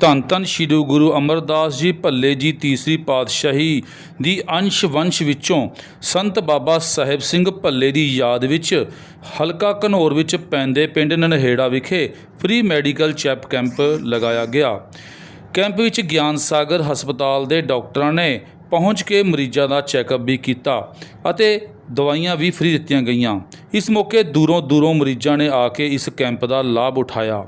ਧੰਨ ਧੰਨ ਸ੍ਰੀ ਗੁਰੂ ਅਮਰਦਾਸ ਜੀ ਭੱਲੇ ਜੀ ਤੀਸਰੀ ਪਾਤਸ਼ਾਹੀ ਦੀ ਅੰਸ਼ ਵੰਸ਼ ਵਿੱਚੋਂ ਸੰਤ ਬਾਬਾ ਸਾਹਿਬ ਸਿੰਘ ਭੱਲੇ ਦੀ ਯਾਦ ਵਿੱਚ ਹਲਕਾ ਘਨੌਰ ਵਿੱਚ ਪੈਂਦੇ ਪਿੰਡ ਨਨਹੇੜਾ ਵਿਖੇ ਫ੍ਰੀ ਮੈਡੀਕਲ ਚੈੱਪ ਕੈਂਪ ਲਗਾਇਆ ਗਿਆ। ਕੈਂਪ ਵਿੱਚ ਗਿਆਨ ਸਾਗਰ ਹਸਪਤਾਲ ਦੇ ਡਾਕਟਰਾਂ ਨੇ ਪਹੁੰਚ ਕੇ ਮਰੀਜ਼ਾਂ ਦਾ ਚੈੱਕਅਪ ਵੀ ਕੀਤਾ ਅਤੇ ਦਵਾਈਆਂ ਵੀ ਫ੍ਰੀ ਦਿੱਤੀਆਂ ਗਈਆਂ। ਇਸ ਮੌਕੇ ਦੂਰੋਂ ਦੂਰੋਂ ਮਰੀਜ਼ਾਂ ਨੇ ਆ ਕੇ ਇਸ ਕੈਂਪ ਦਾ ਲਾਭ ਉਠਾਇਆ।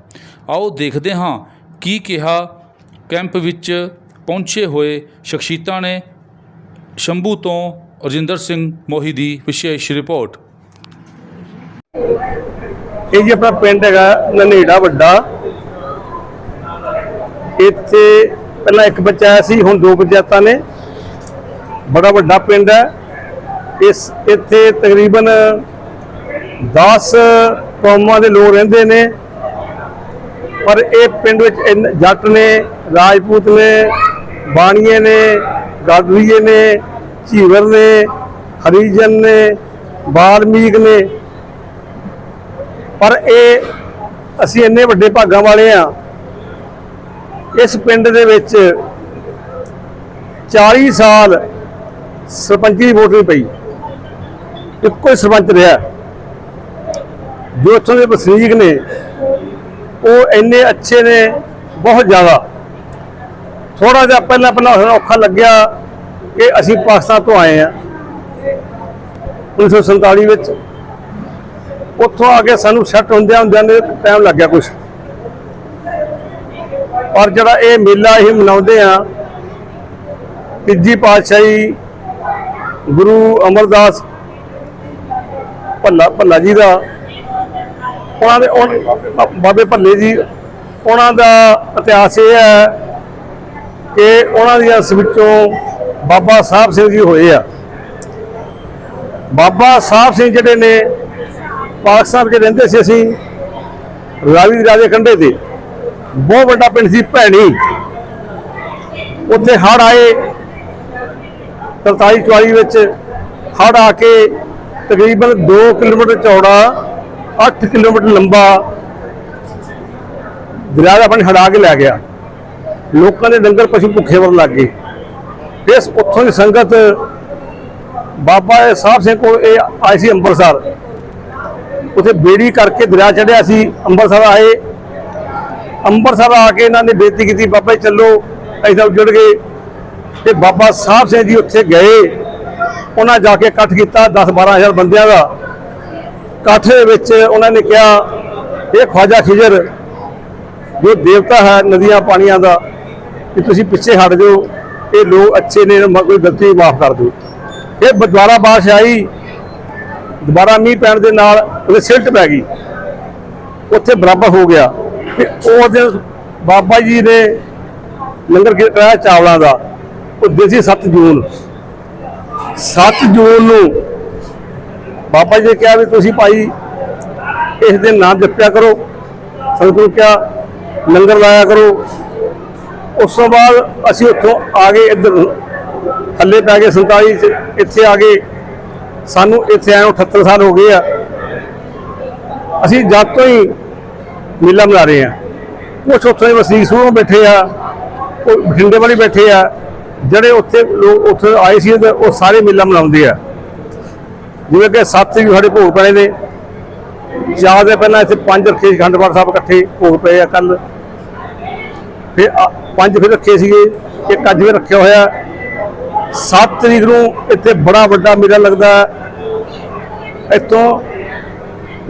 ਆਓ ਦੇਖਦੇ ਹਾਂ ਕੀ ਕਿਹਾ ਕੈਂਪ ਵਿੱਚ ਪਹੁੰਚੇ ਹੋਏ ਸ਼ਖਸੀਅਤਾਂ ਨੇ। ਸ਼ੰਭੂ ਤੋਂ ਰਜਿੰਦਰ ਸਿੰਘ ਮੋਹੀ ਦੀ ਵਿਸ਼ੇਸ਼ ਰਿਪੋਰਟ। ਇਹ ਜੀ ਆਪਣਾ ਪਿੰਡ ਹੈਗਾ ਨਨੇੜਾ ਵੱਡਾ। ਇੱਥੇ ਪਹਿਲਾਂ ਇੱਕ ਬੱਚਾ ਆਇਆ ਸੀ, ਹੁਣ ਦੋ ਪੰਚਾਇਤਾਂ ਨੇ। ਬੜਾ ਵੱਡਾ ਪਿੰਡ ਹੈ। ਇਸ ਇੱਥੇ ਤਕਰੀਬਨ 10 ਕੌਮਾਂ ਦੇ ਲੋਕ ਰਹਿੰਦੇ ਨੇ। ਪਰ ਇਹ ਪਿੰਡ ਵਿੱਚ ਇੰਨ- ਜੱਟ ਨੇ, ਰਾਜਪੂਤ ਨੇ, ਬਾਣੀਏ ਨੇ ਗਾਦਰੀਏ ਨੇ, ਝੀਵਰ ਨੇ, ਹਰੀਜਨ ਨੇ, ਬਾਲਮੀਕ ਨੇ। ਪਰ ਇਹ ਅਸੀਂ ਇੰਨੇ ਵੱਡੇ ਭਾਗਾਂ ਵਾਲੇ ਆ। ਇਸ ਪਿੰਡ ਦੇ ਵਿੱਚ 40 ਸਾਲ ਸਰਪੰਚੀ ਵੋਟ ਨਹੀਂ ਪਈ। ਇੱਕੋ ਹੀ ਸਰਪੰਚ ਰਿਹਾ। ਜੋ ਇੱਥੋਂ ਦੇ ਵਸਨੀਕ ਨੇ, ਉਹ ਇੰਨੇ ਅੱਛੇ ਨੇ, ਬਹੁਤ ਜ਼ਿਆਦਾ। ਥੋੜਾ ਜਿਹਾ ਪਹਿਲਾਂ ਪਹਿਲਾਂ ਔਖਾ ਲੱਗਿਆ ਕਿ ਅਸੀਂ ਪਾਕਿਸਤਾਨ ਤੋਂ ਆਏ ਆ 1947 ਵਿੱਚ ਉੱਥੋਂ ਆ ਕੇ ਸਾਨੂੰ ਸੈੱਟ ਹੁੰਦਿਆਂ ਹੁੰਦਿਆਂ ਨੇ ਟਾਈਮ ਲੱਗਿਆ ਕੁਝ ਪਰ ਜਿਹੜਾ ਇਹ ਮੇਲਾ ਅਸੀਂ ਮਨਾਉਂਦੇ ਆ, ਤੀਜੀ ਪਾਤਸ਼ਾਹੀ ਗੁਰੂ ਅਮਰਦਾਸ ਭੱਲਾ ਭੱਲਾ ਜੀ ਦਾ। ਉਹਨਾਂ ਦੇ ਬਾਬੇ ਭੱਲੇ ਜੀ, ਉਹਨਾਂ ਦਾ ਇਤਿਹਾਸ ਇਹ ਹੈ ਕਿ ਉਹਨਾਂ ਦੀਆਂ ਇਸ ਵਿੱਚੋਂ ਬਾਬਾ ਸਾਹਿਬ ਸਿੰਘ ਜੀ ਹੋਏ ਆ। ਬਾਬਾ ਸਾਹਿਬ ਸਿੰਘ ਜਿਹੜੇ ਨੇ, ਪਾਕਿਸਤਾਨ ਵਿੱਚ ਰਹਿੰਦੇ ਸੀ ਅਸੀਂ, ਰਾਵੀ ਰਾਜੇ ਕੰਢੇ ਤੇ। ਬਹੁਤ ਵੱਡਾ ਪਿੰਡ ਸੀ, ਭੈਣੀ। ਉੱਥੇ ਹੜ ਆਏ 43 44 ਵਿੱਚ ਹੜ ਆ ਕੇ ਤਕਰੀਬਨ 2 ਕਿਲੋਮੀਟਰ ਚੌੜਾ 8 ਕਿਲੋਮੀਟਰ ਲੰਬਾ ਦਰਿਆ ਦਾ ਪਾਣੀ ਹਟਾ ਕੇ ਲੈ ਗਿਆ। ਲੋਕਾਂ ਦੇ ਡੰਗਰ ਪਸ਼ੂ ਭੁੱਖੇ ਮਰਨ ਲੱਗ ਗਏ। ਇਸ ਉੱਥੋਂ ਦੀ ਸੰਗਤ ਬਾਬਾ ਸਾਹਿਬ ਸਿੰਘ ਕੋਲ ਇਹ ਆਈ ਸੀ ਅੰਮ੍ਰਿਤਸਰ ਉਥੇ ਬੇੜੀ ਕਰਕੇ ਦਰਿਆ ਚੜਿਆ ਸੀ ਅੰਮ੍ਰਿਤਸਰ ਆਏ। ਅੰਮ੍ਰਿਤਸਰ ਆ ਕੇ ਇਹਨਾਂ ਨੇ ਬੇਨਤੀ ਕੀਤੀ, ਬਾਬਾ ਜੀ ਚੱਲੋ, ਅਸੀਂ ਤਾਂ ਜੁੜ ਗਏ। ਤੇ ਬਾਬਾ ਸਾਹਿਬ ਸਿੰਘ ਜੀ ਉੱਥੇ ਗਏ। ਉਹਨਾਂ ਜਾ ਕੇ ਇਕੱਠ ਕੀਤਾ 10 12000 ਬੰਦਿਆਂ ਦਾ। ਇਕੱਠ ਦੇ ਵਿੱਚ ਉਹਨਾਂ ਨੇ ਕਿਹਾ, ਇਹ ਖਵਾਜਾ ਖਿਜਰ, ਜੋ ਦੇਵਤਾ ਹੈ ਨਦੀਆਂ ਪਾਣੀਆਂ ਦਾ ਕਿ ਤੁਸੀਂ ਪਿੱਛੇ ਹਟ ਜਾਓ, ਇਹ ਲੋਕ ਅੱਛੇ ਨੇ, ਮ- ਕੋਈ ਗਲਤੀ ਮਾਫ ਕਰ ਦਿਓ। ਇਹ ਦੁਬਾਰਾ ਬਾਰਿਸ਼ ਆਈ, ਦੁਬਾਰਾ ਮੀਂਹ ਪੈਣ ਦੇ ਨਾਲ ਉਹਦੇ ਸਿਲਟ ਪੈ ਗਈ। ਉੱਥੇ ਬਰਾਬਰ ਹੋ ਗਿਆ। ਤੇ ਉਹ ਦਿਨ ਬਾਬਾ ਜੀ ਨੇ ਲੰਗਰ ਕਰਾਇਆ ਚਾਵਲਾਂ ਦਾ, ਉਹ ਦੇਸੀ ਸੀ 7 ਜੂਨ। 7 ਜੂਨ ਨੂੰ ਬਾਬਾ ਜੀ ਨੇ ਕਿਹਾ ਵੀ ਤੁਸੀਂ ਭਾਈ ਇਸ ਦਿਨ ਨਾਮ ਜਪਿਆ ਕਰੋ। ਸੰਗਤ ਨੂੰ ਕਿਹਾ, ਲੰਗਰ ਲਾਇਆ ਕਰੋ। ਉਸ ਤੋਂ ਬਾਅਦ ਅਸੀਂ ਉੱਥੋਂ ਆ ਗਏ, ਇੱਧਰ ਥੱਲੇ ਪੈ ਗਏ 47 ਚ, ਇੱਥੇ ਆ ਗਏ। ਸਾਨੂੰ ਇੱਥੇ ਆਏ ਨੂੰ 78 ਸਾਲ ਹੋ ਗਏ ਆ। ਅਸੀਂ ਜਦ ਤੋਂ ਹੀ ਮੇਲਾ ਮਨਾ ਰਹੇ ਆ ਕੁਛ ਉੱਥੋਂ ਦੇ ਵਸਨੀਕ ਸੂਰੋਂ ਬੈਠੇ ਆ ਉਹ ਬਠਿੰਡੇ ਵਾਲੀ ਬੈਠੇ ਆ। ਜਿਹੜੇ ਉੱਥੇ ਲੋਕ ਉੱਥੇ ਆਏ ਸੀ ਤੇ ਉਹ ਸਾਰੇ ਮੇਲਾ ਮਨਾਉਂਦੇ ਆ। ਜਿਵੇਂ ਕਿ ਸੱਤ ਵੀ ਸਾਡੇ ਭੋਗ ਪਏ ਨੇ। ਚਾਰ ਦੇ ਪਹਿਲਾਂ ਇੱਥੇ ਪੰਜ ਰੱਖੇ ਸੀ ਖੰਡਪਾਠ ਸਾਹਿਬ ਇਕੱਠੇ ਭੋਗ ਪਏ ਆ ਕੱਲ ਫਿਰ ਪੰਜ ਫਿਰ ਰੱਖੇ ਸੀਗੇ, ਇੱਕ ਅੱਜ ਵੀ ਰੱਖਿਆ ਹੋਇਆ। 7 ਤਰੀਕ ਨੂੰ ਇੱਥੇ ਬੜਾ ਵੱਡਾ ਮੇਲਾ ਲੱਗਦਾ। ਇੱਥੋਂ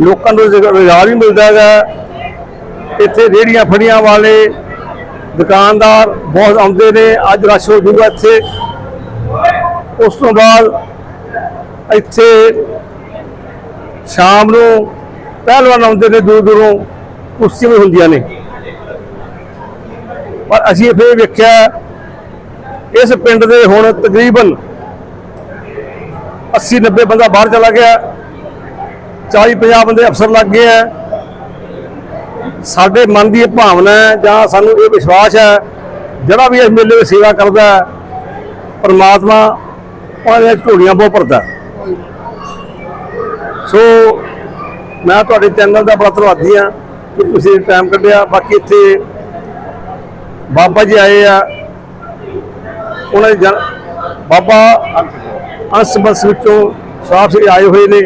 ਲੋਕਾਂ ਨੂੰ ਰੁਜ਼ਗਾਰ ਵੀ ਮਿਲਦਾ ਹੈਗਾ। ਇੱਥੇ ਰੇੜੀਆਂ ਫੜੀਆਂ ਵਾਲੇ ਦੁਕਾਨਦਾਰ ਬਹੁਤ ਆਉਂਦੇ ਨੇ, ਅੱਜ ਰਸ਼ ਹੋ ਜੂਗਾ ਇੱਥੇ। ਉਸ ਤੋਂ ਬਾਅਦ ਇੱਥੇ ਸ਼ਾਮ ਨੂੰ ਪਹਿਲਵਾਨ ਆਉਂਦੇ ਨੇ ਦੂਰ ਦੂਰੋਂ ਕੁਸ਼ਤੀ ਵੀ ਹੁੰਦੀਆਂ ਨੇ। ਪਰ ਅਸੀਂ ਫਿਰ ਵੇਖਿਆ, ਇਸ ਪਿੰਡ ਦੇ ਹੁਣ ਤਕਰੀਬਨ 80 90 ਬੰਦਾ ਬਾਹਰ ਚਲਾ ਗਿਆ। 40 50 ਬੰਦੇ ਅਫਸਰ ਲੱਗ ਗਏ ਆ। ਸਾਡੇ ਮਨ ਦੀ ਇਹ ਭਾਵਨਾ ਹੈ ਜਾਂ ਸਾਨੂੰ ਇਹ ਵਿਸ਼ਵਾਸ ਹੈ, ਜਿਹੜਾ ਵੀ ਇਸ ਮੇਲੇ ਦੀ ਸੇਵਾ ਕਰਦਾ ਪਰਮਾਤਮਾ ਉਹਨਾਂ ਦੀਆਂ ਝੋਲੀਆਂ ਬਹੁਤ ਭਰਦਾ ਸੋ ਮੈਂ ਤੁਹਾਡੇ ਚੈਨਲ ਦਾ ਬੜਾ ਧੰਨਵਾਦੀ ਹਾਂ ਕਿ ਤੁਸੀਂ ਟਾਈਮ ਕੱਢਿਆ। ਬਾਕੀ ਇੱਥੇ ਬਾਬਾ ਜੀ ਆਏ ਆ। ਉਹਨਾਂ ਦੇ ਜਨ ਬਾਬਾ ਅੰਸ ਬਸ ਵਿੱਚੋਂ ਸਾਫ਼ ਸਿੰਘ ਆਏ ਹੋਏ ਨੇ।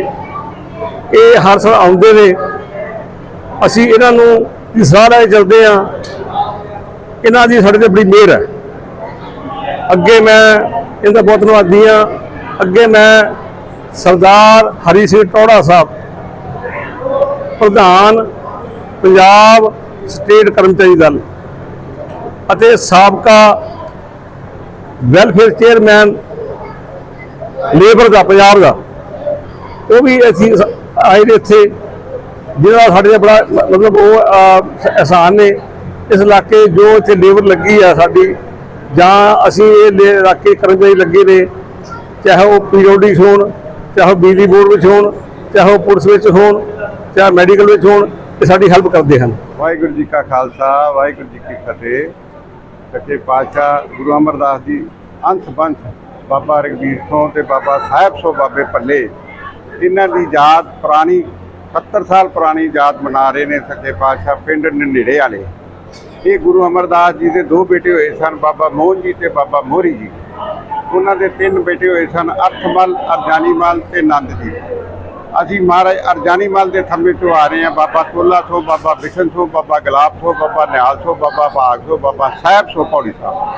ਇਹ ਹਰ ਸਾਲ ਆਉਂਦੇ ਨੇ। ਅਸੀਂ ਇਹਨਾਂ ਨੂੰ ਦੀ ਸਲਾਹ ਲੈ ਕੇ ਚੱਲਦੇ ਆ ਇਹਨਾਂ ਦੀ ਸਾਡੇ ਤੇ ਬੜੀ ਮਿਹਰ ਹੈ। ਅੱਗੇ ਮੈਂ ਇਹਦਾ ਬਹੁਤ ਧੰਨਵਾਦੀ ਹਾਂ। ਅੱਗੇ ਮੈਂ ਸਰਦਾਰ ਹਰੀ ਸਿੰਘ ਟੋੜਾ ਸਾਹਿਬ, ਪ੍ਰਧਾਨ ਪੰਜਾਬ ਸਟੇਟ ਕਰਮਚਾਰੀ ਦਲ ਅਤੇ ਸਾਬਕਾ ਵੈਲਫੇਅਰ ਚੇਅਰਮੈਨ ਲੇਬਰ ਦਾ, ਪੰਜਾਬ ਦਾ। ਉਹ ਵੀ ਅਸੀਂ ਆਏ ਨੇ ਇੱਥੇ। ਜਿਹਦਾ ਸਾਡੇ ਤੇ ਬੜਾ ਮਤਲਬ ਉਹ ਅਹ, ਅਹਿਸਾਨ ਨੇ ਇਸ ਇਲਾਕੇ ਜੋ ਇੱਥੇ ਲੇਬਰ ਲੱਗੀ ਆ ਸਾਡੀ ਜਾਂ ਅਸੀਂ ਇਹ ਲੇ- ਇਲਾਕੇ ਕਰਮਚਾਰੀ ਲੱਗੇ ਨੇ ਚਾਹੇ ਉਹ ਪੀਰੀਓਡਿਕ ਹੋਣ ਚਾਹੇ ਉਹ ਬਿਜਲੀ ਬੋਰਡ ਵਿੱਚ ਹੋਣ ਚਾਹੇ ਉਹ ਪੁਲਿਸ ਵਿੱਚ ਹੋਣ ਚਾਹੇ ਮੈਡੀਕਲ ਵਿੱਚ ਹੋਣ ਇਹ ਸਾਡੀ ਹੈਲਪ ਕਰਦੇ ਹਨ। ਵਾਹਿਗੁਰੂ ਜੀ ਕਾ ਖਾਲਸਾ ਵਾਹਿਗੁਰੂ ਜੀ ਕੀ ਫਤਿਹ। ਸੱਚੇ ਪਾਤਸ਼ਾਹ ਗੁਰੂ ਅਮਰਦਾਸ ਜੀ ਅੰਸ਼ ਬੰਸ਼ ਬਾਬਾ ਰਗਵੀਰ ਸਿੰਘ ਤੇ ਬਾਬਾ ਸਾਹਿਬ ਸੋ ਬਾਬੇ ਪੱਲੇ ਇਹਨਾਂ ਦੀ ਯਾਦ ਪੁਰਾਣੀ 70 ਸਾਲ ਪੁਰਾਣੀ ਯਾਦ ਮਨਾ ਰਹੇ ਨੇ ਸੱਚੇ ਪਾਤਸ਼ਾਹ, ਪਿੰਡ ਨੇੜੇ ਵਾਲੇ। ਇਹ ਗੁਰੂ ਅਮਰਦਾਸ ਜੀ ਦੇ ਦੋ ਬੇਟੇ ਹੋਏ ਸਨ, ਬਾਬਾ ਮੋਹਨ ਜੀ ਤੇ ਬਾਬਾ ਮੋਹਰੀ ਜੀ। ਉਹਨਾਂ ਦੇ ਤਿੰਨ ਬੇਟੇ ਹੋਏ ਸਨ, ਅਰਥਮਲ, ਅਰਜਾਨੀਮਲ ਤੇ ਨੰਦ ਜੀ। ਅਸੀਂ ਮਹਾਰਾਜ ਅਰਜਾਨੀਮਲ ਦੇ ਥੰਮੇ ਤੋਂ ਆ ਰਹੇ ਹਾਂ। ਬਾਬਾ ਤੋਲਾ ਤੋਂ, ਬਾਬਾ ਬਿਸ਼ਨ ਤੋਂ, ਬਾਬਾ ਗੁਲਾਬ ਤੋਂ, ਬਾਬਾ ਨਿਹਾਲ ਤੋਂ, ਬਾਬਾ ਬਾਗ ਤੋਂ, ਬਾਬਾ ਸਾਹਿਬ ਤੋਂ, ਪੌੜੀ ਸਾਹਿਬ।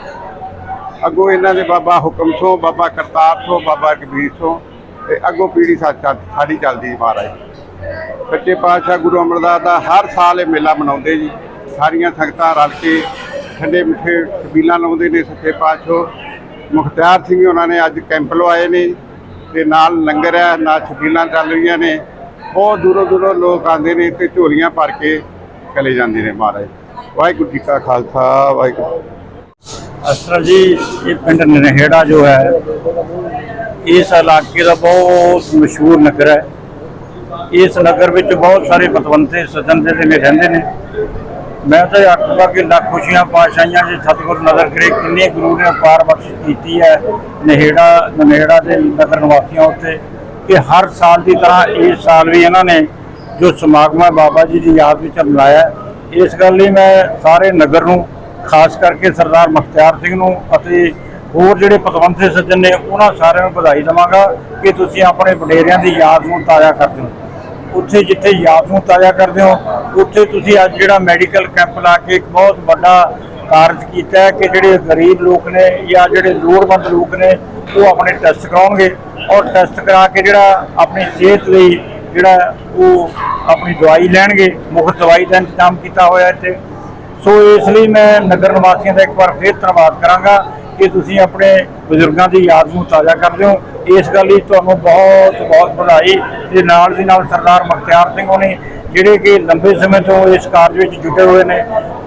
ਅੱਗੋਂ ਇਹਨਾਂ ਦੇ ਬਾਬਾ ਹੁਕਮ ਤੋਂ, ਬਾਬਾ ਕਰਤਾਰ ਤੋਂ, ਬਾਬਾ ਕਬੀਰ ਤੋਂ ਤੇ ਅੱਗੋਂ ਪੀੜੀ ਸਾ- ਸਾਡੀ ਚੱਲਦੀ ਮਹਾਰਾਜ। ਸੱਚੇ ਪਾਤਸ਼ਾਹ ਗੁਰੂ ਅਮਰਦਾਸ ਦਾ ਹਰ ਸਾਲ ਇਹ ਮੇਲਾ ਮਨਾਉਂਦੇ ਜੀ। ਸਾਰੀਆਂ ਸੰਗਤਾਂ ਰਲ ਕੇ ਠੰਡੇ ਮਿੱਠੇ ਛਬੀਲਾਂ ਲਾਉਂਦੇ ਨੇ ਸੱਚੇ ਪਾਤਸ਼ਾਹ। ਮੁਖਤਿਆਰ ਸਿੰਘ ਉਹਨਾਂ ਨੇ ਅੱਜ ਕੈਂਪ ਲਵਾਏ ਨੇ ਤੇ ਨਾਲ ਲੰਗਰ ਹੈ, ਨਾਲ ਛਬੀਲਾਂ ਚੱਲ ਰਹੀਆਂ ਨੇ। ਬਹੁਤ ਦੂਰੋਂ ਦੂਰੋਂ ਲੋਕ ਆਉਂਦੇ ਨੇ ਤੇ ਝੋਲੀਆਂ ਭਰ ਕੇ ਚਲੇ ਜਾਂਦੇ ਨੇ ਮਹਾਰਾਜ। ਵਾਹਿਗੁਰੂ ਜੀ ਕਾ ਖਾਲਸਾ, ਵਾਹਿਗੁਰੂ ਅਸਰ ਜੀ, ਇਹ ਪਿੰਡ ਨਰਹੇੜਾ ਜੋ ਹੈ, ਇਸ ਇਲਾਕੇ ਦਾ ਬਹੁਤ ਮਸ਼ਹੂਰ ਨਗਰ ਹੈ। ਇਸ ਨਗਰ ਵਿੱਚ ਬਹੁਤ ਸਾਰੇ ਪਤਵੰਤੇ ਸੱਜਣ ਜਿਹੜੇ ਨੇ ਰਹਿੰਦੇ ਨੇ। ਮੈਂ ਤਾਂ ਆਖੂਗਾ ਕਿ ਲੱਖ ਖੁਸ਼ੀਆਂ ਪਾਸ਼ਾਈਆਂ ਜੀ ਸਤਿਗੁਰ ਨਜ਼ਰ ਕਰੇ, ਕਿੰਨੇ ਗੁਰੂ ਨੇ ਅਪਾਰ ਬਖਸ਼ ਕੀਤੀ ਹੈ ਨਹੇੜਾ ਨਹੇੜਾ ਦੇ ਨਗਰ ਨਿਵਾਸੀਆਂ ਉੱਤੇ ਕਿ ਹਰ ਸਾਲ ਦੀ ਤਰ੍ਹਾਂ ਇਸ ਸਾਲ ਵੀ ਇਹਨਾਂ ਨੇ ਜੋ ਸਮਾਗਮ ਹੈ ਬਾਬਾ ਜੀ ਦੀ ਯਾਦ ਵਿੱਚ ਮਨਾਇਆ ਇਸ ਗੱਲ ਲਈ ਮੈਂ ਸਾਰੇ ਨਗਰ ਨੂੰ, ਖਾਸ ਕਰਕੇ ਸਰਦਾਰ ਮੁਖਤਿਆਰ ਸਿੰਘ ਨੂੰ ਅਤੇ ਹੋਰ ਜਿਹੜੇ ਪਤਵੰਤੇ ਸੱਜਣ ਨੇ, ਉਹਨਾਂ ਸਾਰਿਆਂ ਨੂੰ ਵਧਾਈ ਦੇਵਾਂਗਾ ਕਿ ਤੁਸੀਂ ਆਪਣੇ ਵਡੇਰਿਆਂ ਦੀ ਯਾਦ ਨੂੰ ਤਾਜ਼ਾ ਕਰਦੇ ਹੋ ਉੱਥੇ ਜਿੱਥੇ ਯਾਦ ਨੂੰ ਤਾਜ਼ਾ ਕਰਦੇ ਹੋ, ਉੱਥੇ ਤੁਸੀਂ ਅੱਜ ਜਿਹੜਾ ਮੈਡੀਕਲ ਕੈਂਪ ਲਾ ਕੇ ਇੱਕ ਬਹੁਤ ਵੱਡਾ ਕਾਰਜ ਕੀਤਾ ਕਿ ਜਿਹੜੇ ਗਰੀਬ ਲੋਕ ਨੇ ਜਾਂ ਜਿਹੜੇ ਲੋੜਵੰਦ ਲੋਕ ਨੇ, ਉਹ ਆਪਣੇ ਟੈਸਟ ਕਰਾਉਣਗੇ ਔਰ ਟੈਸਟ ਕਰਾ ਕੇ ਜਿਹੜਾ ਆਪਣੀ ਸਿਹਤ ਲਈ ਜਿਹੜਾ ਉਹ ਆਪਣੀ ਦਵਾਈ ਲੈਣਗੇ ਮੁਫਤ ਦਵਾਈ ਦਾ ਇੰਤਜ਼ਾਮ ਕੀਤਾ ਹੋਇਆ ਇੱਥੇ। ਸੋ ਇਸ ਲਈ ਮੈਂ ਨਗਰ ਨਿਵਾਸੀਆਂ ਦਾ ਇੱਕ ਵਾਰ ਫੇਰ ਧੰਨਵਾਦ ਕਰਾਂਗਾ ਕਿ ਤੁਸੀਂ ਆਪਣੇ ਬਜ਼ੁਰਗਾਂ ਦੀ ਯਾਦ ਨੂੰ ਤਾਜ਼ਾ ਕਰਦੇ ਹੋ। ਇਸ ਗੱਲ ਲਈ ਤੁਹਾਨੂੰ ਬਹੁਤ ਬਹੁਤ ਵਧਾਈ ਤੇ ਨਾਲ ਦੀ ਨਾਲ ਸਰਦਾਰ ਮੁਖਤਿਆਰ ਸਿੰਘ ਹੋਣੀ, ਜਿਹੜੇ ਕਿ ਲੰਬੇ ਸਮੇਂ ਤੋਂ ਇਸ ਕਾਰਜ ਵਿੱਚ ਜੁਟੇ ਹੋਏ ਨੇ,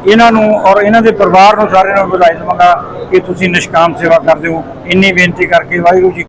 ਇਹਨਾਂ ਨੂੰ ਔਰ ਇਹਨਾਂ ਦੇ ਪਰਿਵਾਰ ਨੂੰ ਸਾਰਿਆਂ ਨੂੰ ਵਧਾਈ ਦੇਵਾਂਗਾ ਕਿ ਤੁਸੀਂ ਨਿਸ਼ਕਾਮ ਸੇਵਾ ਕਰਦੇ ਹੋ। ਇੰਨੀ ਬੇਨਤੀ ਕਰਕੇ ਵਾਹਿਗੁਰੂ ਜੀ